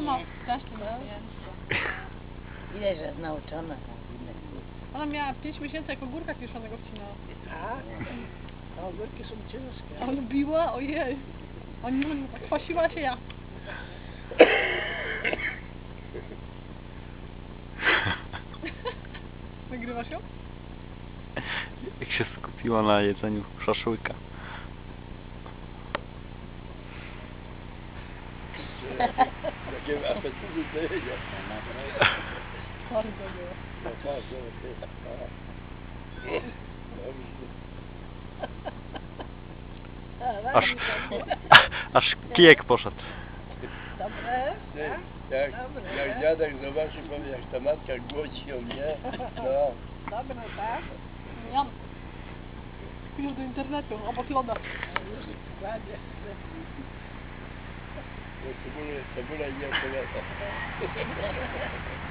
mama nie. Ile że jest nauczona. Ona miała 5 miesięcy jak ogórka kiszonego wcinała. Tak? A ogórki są A ciężkie. on biła, ojej. On nie kwasiła się ja. Nagrywasz ją? Jak się skupiła na jedzeniu szaszłyka. Takie apetyty było. No tak, no. Aż, aż kijek poszedł. Dobre? Ty, Jak, jak dziadek zobaczy, powie, jak ta matka głodzi o mnie, no, Dobre, tak? Jan. Wpisz do internetu, obok loda. C'est beau, c'est la vie.